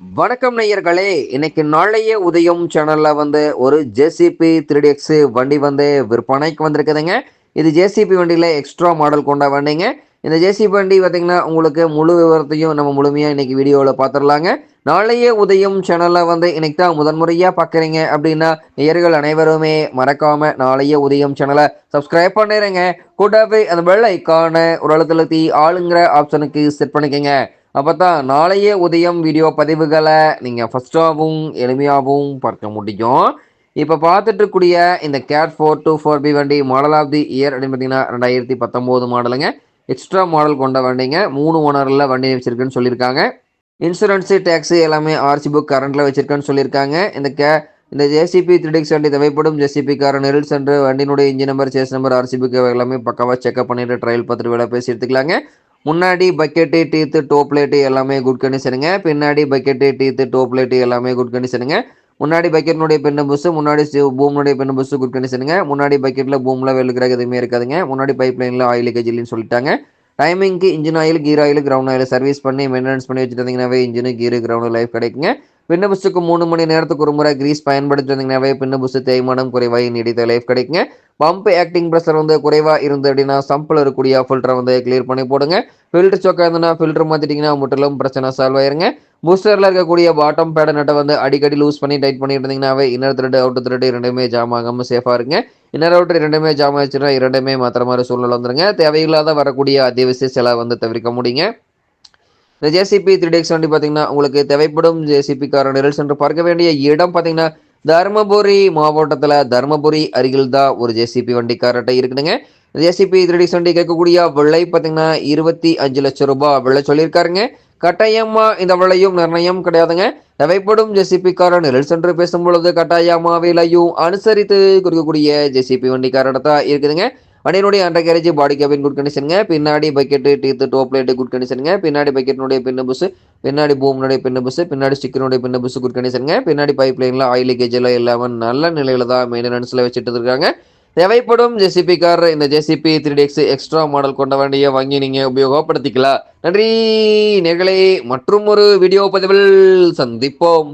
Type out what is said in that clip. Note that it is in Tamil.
வணக்கம் நேயர்களே இன்னைக்கு நாளைய உதயம் சேனல்ல வந்து ஒரு ஜேசிபி த்ரீ எக்ஸ் வண்டி வந்து விற்பனைக்கு வந்திருக்குதுங்க. இது ஜேசிபி வண்டியில் எக்ஸ்ட்ரா மாடல் கொண்ட வண்டிங்க. இந்த ஜேசிபி வண்டி பார்த்தீங்கன்னா உங்களுக்கு முழு விவரத்தையும் நம்ம முழுமையாக இன்னைக்கு வீடியோவில் பார்த்துடலாங்க நாளைய உதயம் சேனலில் வந்து இன்னைக்கு தான் முதன்முறையாக பார்க்குறீங்க அப்படின்னா நேயர்கள் அனைவருமே மறக்காம நாளைய உதயம் சேனலை சப்ஸ்கிரைப் பண்ணிடுங்க கூட்டாவே அந்த பெல் ஐக்கான ஒரு அழுத்தழுத்தி ஆளுங்கிற ஆப்ஷனுக்கு செட் பண்ணிக்கோங்க. அப்போ தான் நாளைய உதயம் வீடியோ பதிவுகளை நீங்கள் ஃபஸ்ட்டாகவும் எளிமையாகவும் பார்க்க முடியும். இப்போ பார்த்துட்டு இருக்கக்கூடிய இந்த cat four two four B வண்டி மாடல் ஆஃப் தி இயர் அப்படின்னு பார்த்தீங்கன்னா ரெண்டாயிரத்தி பத்தொம்போது மாடலுங்க எக்ஸ்ட்ரா மாடல் கொண்ட வண்டிங்க. மூணு ஓனரில் வண்டி வச்சிருக்குன்னு சொல்லியிருக்காங்க. இன்சூரன்ஸு டேக்ஸு எல்லாமே ஆர்சி புக் கரண்ட்டில் வச்சுருக்கேன்னு சொல்லியிருக்காங்க. இந்த கே இந்த ஜேசிபி த்ரிடிக்ஸ் வண்டி தேவைப்படும். ஜேசிபி கார நெரில் சென்று வண்டியினுடைய engine number chassis number RC book எல்லாமே பக்காவாக செக்அப் பண்ணிட்டு ட்ரையல் பார்த்துட்டு வேலை பேசி எடுத்துக்கலாங்க. முன்னாடி பக்கெட்டு டீத்து டோப் பிளேட்டு எல்லாமே குட் கண்டிஷனுங்க பின்னாடி பக்கெட்டு டீத்து டோப் பிளேட்டு எல்லாமே குட் கண்டிஷனுங்க முன்னாடி பக்கெட்னுடைய பெண்ணு பஸ்ஸு முன்னாடி பூம்னுடைய பெண்ணு புஸ்ஸு குட் கண்டிஷனுங்க முன்னாடி பக்கெட்டில் பூமில் வெளுக்கிறாக எதுவுமே இருக்காதுங்க. முன்னாடி பைப் லைனில் ஆயில் லீக்கேஜ் இல்லைன்னு சொல்லிட்டாங்க. டைமிங்க்கு engine oil gear oil ground oil service பண்ணி மெயின்டெனன்ஸ் பண்ணி வச்சுருந்தீங்கன்னாவே இன்ஜினு கீரு கிரவுண்டு லைஃப் கிடைக்குங்க. பின்னபுஸ்துக்கு மூணு மணி நேரத்துக்கு ஒரு முறை கிரீஸ் பயன்படுத்தி வந்தீங்கன்னாவே பின்ன தேய்மானம் குறைவாக நீடித்த லைஃப் கிடைக்குங்க. பம்ப் ஆக்டிங் ப்ரெஷர் வந்து குறைவாக இருந்து அப்படின்னா சம்பில் இருக்கக்கூடிய ஃபில்டரை வந்து கிளியர் பண்ணி போடுங்க. ஃபில்டர் சொக்கா இருந்ததுன்னா ஃபில்டர் மாற்றிட்டிங்கன்னா முற்றிலும் பிரச்சனை சால்வ் ஆயிருங்க. பூஸ்டரில் இருக்கக்கூடிய பாட்டம் பேட நட்டை வந்து அடிக்கடி லூஸ் பண்ணி டைட் பண்ணிட்டு இருந்தீங்கன்னாவே இன்னர் த்ரெட் அவுட் த்ரெட் இரண்டுமே ஜாம் ஆகாமல் சேஃபாக இருங்க. இன்னர் அவுட் இரண்டுமே ஜாம் ஆயிடுச்சுன்னா இரண்டுமே மாத்திர மாதிரி சூழ்நிலை வந்துருங்க. தேவையில்லாத வரக்கூடிய அத்தியாவசிய செலவை வந்து தவிர்க்க முடியுங்க. இந்த ஜேசிபி த்ரீ டெக்ஸ் வண்டி பார்த்தீங்கன்னா உங்களுக்கு தேவைப்படும் ஜேசிபி கார நிரல் சென்று பார்க்க வேண்டிய இடம் பார்த்தீங்கன்னா தருமபுரி மாவட்டத்தில் தருமபுரி அருகில் தான் ஒரு ஜேசிபி வண்டி காரட்டை இருக்குதுங்க. ஜேசிபி த்ரீ டெக்ஸ் வண்டி கேட்கக்கூடிய விலை பார்த்தீங்கன்னா இருபத்தி அஞ்சு லட்சம் ரூபாய் விலை சொல்லியிருக்காருங்க. கட்டாயமா இந்த விலையும் நிர்ணயம் கிடையாதுங்க. தேவைப்படும் ஜெசிபிக்காரன் கார நிரல் சென்று பேசும் பொழுது கட்டாயமா விலையும் அனுசரித்து கொடுக்கக்கூடிய ஜெசிபி வண்டி காரட்டை இருக்குதுங்க. வண்டியினுடைய under carriage body cabin good கண்டிஷனுங்க பின்னாடி bucket teeth top light good கண்டிஷனுங்க பின்னாடி பக்கெட்டினுடைய பின்ன புஸ் பின்னாடி பூமினுடைய பின்ன புஸ் பின்னாடி ஸ்டிக்கனுடைய பின்ன புஸ் குட் கண்டிஷனுங்க பின்னாடி பைப் லைனில் ஆயில் லீக்கேஜ் எல்லாம் இல்லாமல் நல்ல நிலையில தான் மெயின்டெனன்ஸில் வச்சுட்டு இருக்காங்க. தேவைப்படும் ஜேசிபி கார் இந்த JCB three DX extra model கொண்ட வண்டியை வாங்கி நீங்கள் உபயோகப்படுத்திக்கலாம். நன்றி நேர்களே மற்றும் ஒரு வீடியோ பதிவில் சந்திப்போம்.